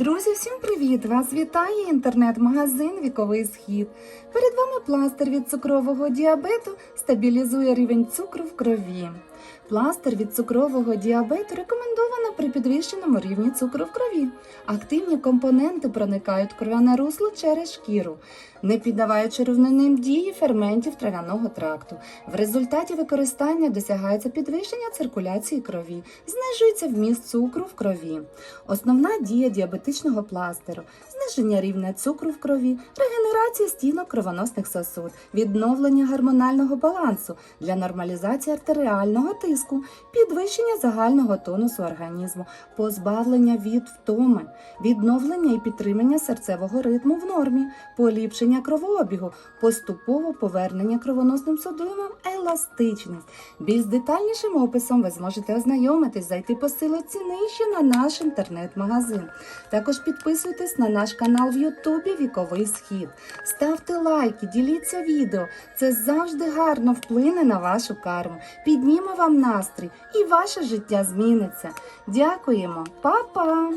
Друзі, всім привіт! Вас вітає інтернет-магазин Віковий Схід. Перед вами пластир від цукрового діабету стабілізує рівень цукру в крові. Пластир від цукрового діабету рекомендовано при підвищеному рівні цукру в крові. Активні компоненти проникають в кров'яне русло через шкіру, не піддаваючи рівнинним дії ферментів трав'яного тракту. В результаті використання досягається підвищення циркуляції крові, знижується вміст цукру в крові. Основна дія діабетичного пластиру зниження рівня цукру в крові, регенерація стінок кровоносних сосуд, відновлення гормонального балансу для нормалізації артеріального тиску, підвищення загального тонусу організму, позбавлення від втоми, відновлення і підтримання серцевого ритму в нормі, поліпшення кровообігу, поступово повернення кровоносним судинам, еластичність. Більш детальнішим описом ви зможете ознайомитись, зайти по силоці нижче на наш інтернет-магазин. Також підписуйтесь на наш канал в Ютубі Віковий Схід. Ставте лайки, діліться відео. Це завжди гарно вплине на вашу карму. Підніме вам настрій і ваше життя зміниться. Дякуємо, Па-па!